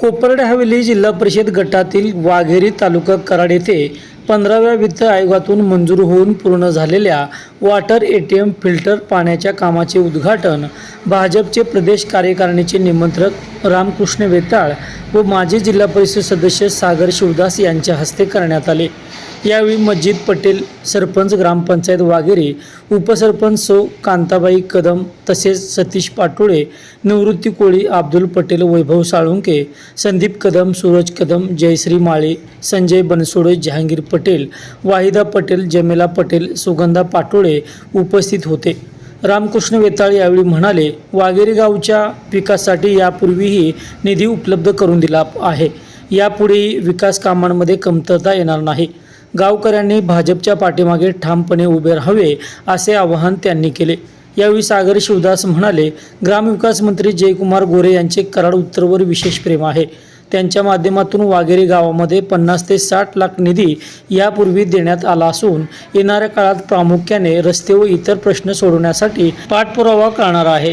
कोपर्डे हवेली जिल्हा परिषद गटातील वाघेरी तालुका कराड येथे पंधराव्या वित्त आयोगातून मंजूर होऊन पूर्ण झालेल्या water A T M filter पाण्याच्या कामाचे उद्घाटन भाजपचे प्रदेश कार्यकारिणीचे निमंत्रक रामकृष्ण वेताळ व माजी जिल्हा परिषद सदस्य सागर शिवदास यांच्या हस्ते करण्यात आले. यावेळी मस्जिद पटेल सरपंच ग्रामपंचायत वाघेरी उपसरपंच सौ कांताबाई कदम तसेच सतीश पाटोळे निवृत्ती कोळी अब्दुल पटेल वैभव साळुंके संदीप कदम सूरज कदम जयश्री माळे संजय बनसोडे जहांगीर पटेल वाहिदा पटेल जमेला पटेल सुगंधा पाटोळे उपस्थित होते. रामकृष्ण वेताळ यावेळी म्हणाले वाघेरी गावच्या विकासासाठी यापूर्वीही निधी उपलब्ध करून दिला आहे. यापुढेही विकास कामांमध्ये कमतरता येणार नाही. गावकऱ्यांनी भाजपच्या पाठीमागे ठामपणे उभे राहावे असे आवाहन त्यांनी केले. यावेळी सागर शिवदास म्हणाले ग्रामविकास मंत्री जयकुमार गोरे यांचे कराड उत्तरवर विशेष प्रेम आहे. त्यांच्या माध्यमातून वाघेरी गावामध्ये पन्नास ते साठ लाख निधी यापूर्वी देण्यात आला असून येणाऱ्या काळात प्रामुख्याने रस्ते व इतर प्रश्न सोडवण्यासाठी पाठपुरावा करणार आहे.